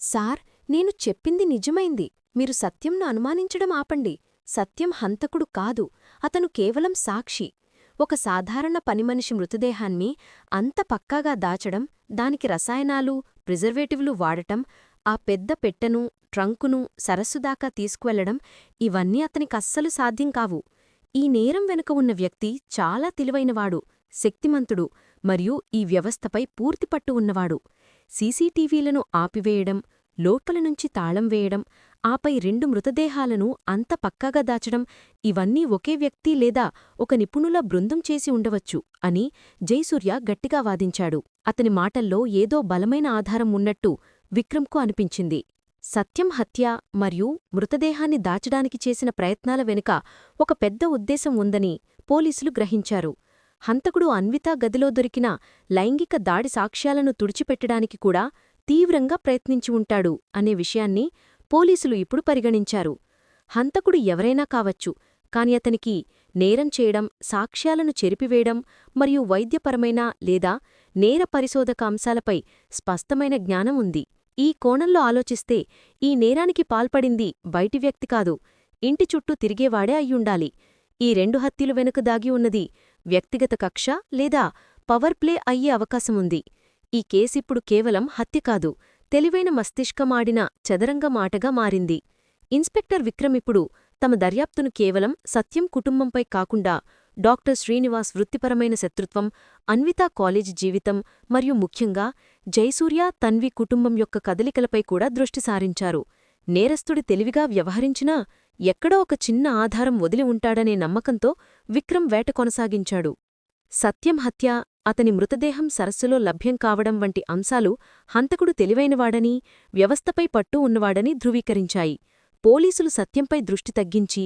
Sir నేను చెప్పింది నిజమైంది. మీరు సత్యంను అనుమానించడం ఆపండి. సత్యం హంతకుడు కాదు. అతను కేవలం సాక్షి. ఒక సాధారణ పనిమనిషి మృతదేహాన్ని అంత పక్కాగా దాచడం దానికి రసాయనాలు ప్రిజర్వేటివ్లు వాడటం ఆ పెద్ద పెట్టెను ట్రంకును సరస్సుదాకా తీసుకువెళ్ళడం ఇవన్నీ అతనికస్సలు సాధ్యం కావు. ఈ నేరం వెనుక ఉన్న వ్యక్తి చాలా తెలివైనవాడు శక్తిమంతుడు మరియు ఈ వ్యవస్థపై పూర్తిపట్టు ఉన్నవాడు. సీసీటీవీలను ఆపివేయడం లోపల నుంచి తాళం వేయడం ఆపై రెండు మృతదేహాలను అంత పక్కాగా దాచడం ఇవన్నీ ఒకే వ్యక్తి లేదా ఒక నిపుణుల బృందం చేసి ఉండవచ్చు అని జైసూర్య గట్టిగా వాదించాడు. అతని మాటల్లో ఏదో బలమైన ఆధారం ఉన్నట్టు విక్రమ్కు అనిపించింది. సత్యం హత్య మరియు మృతదేహాన్ని దాచడానికి చేసిన ప్రయత్నాల వెనుక ఒక పెద్ద ఉద్దేశం ఉందని పోలీసులు గ్రహించారు. హంతకుడు అన్వితా గదిలో దొరికిన లైంగిక దాడి సాక్ష్యాలను తుడిచిపెట్టడానికి కూడా తీవ్రంగా ప్రయత్నించి ఉంటాడు అనే విషయాన్ని పోలీసులు ఇప్పుడు పరిగణించారు. హంతకుడు ఎవరైనా కావచ్చు కాని అతనికి నేరం చేయడం సాక్ష్యాలను చెరిపివేయడం మరియు వైద్యపరమైన లేదా నేర పరిశోధక అంశాలపై స్పష్టమైన జ్ఞానం ఉంది. ఈ కోణంలో ఆలోచిస్తే ఈ నేరానికి పాల్పడింది బయటి వ్యక్తి కాదు ఇంటి చుట్టూ తిరిగేవాడే అయ్యుండాలి. ఈ రెండు హత్యలు వెనుక దాగి ఉన్నది వ్యక్తిగత కక్ష లేదా పవర్ ప్లే అయ్యే అవకాశముంది. ఈ కేసిప్పుడు కేవలం హత్య కాదు తెలివైన మస్తిష్కమాడిన చదరంగ మాటగా మారింది. ఇన్స్పెక్టర్ విక్రమ్ ఇప్పుడు తమ దర్యాప్తును కేవలం సత్యం కుటుంబంపై కాకుండా డాక్టర్ శ్రీనివాస్ వృత్తిపరమైన శత్రుత్వం అన్వితా కాలేజీ జీవితం మరియు ముఖ్యంగా జయసూర్య తన్వి కుటుంబం యొక్క కదలికలపై కూడా దృష్టి సారించారు. నేరస్తుడి తెలివిగా వ్యవహరించినా ఎక్కడో ఒక చిన్న ఆధారం వదిలి ఉంటాడనే నమ్మకంతో విక్రమ్ వేట కొనసాగించాడు. సత్యం హత్య అతని మృతదేహం సరస్సులో లభ్యం కావడం వంటి అంశాలు హంతకుడు తెలివైనవాడని వ్యవస్థపై పట్టు ఉన్నవాడని ధృవీకరించాయి. పోలీసులు సత్యంపై దృష్టి తగ్గించి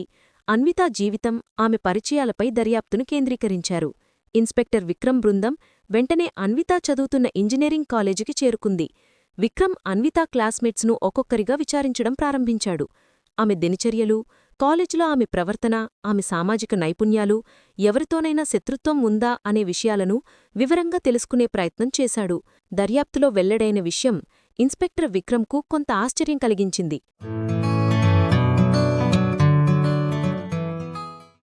అన్వితా జీవితం ఆమె పరిచయాలపై దర్యాప్తును కేంద్రీకరించారు. ఇన్స్పెక్టర్ విక్రమ్ బృందం వెంటనే అన్వితా చదువుతున్న ఇంజనీరింగ్ కాలేజీకి చేరుకుంది. విక్రమ్ అన్వితా క్లాస్మేట్స్ను ఒక్కొక్కరిగా విచారించడం ప్రారంభించాడు. ఆమె దినచర్యలు కాలేజీలో ఆమె ప్రవర్తన ఆమె సామాజిక నైపుణ్యాలు ఎవరితోనైనా శత్రుత్వం ఉందా అనే విషయాలను వివరంగా తెలుసుకునే ప్రయత్నం చేశాడు. దర్యాప్తులో వెల్లడైన విషయం ఇన్స్పెక్టర్ విక్రమ్కు కొంత ఆశ్చర్యం కలిగించింది.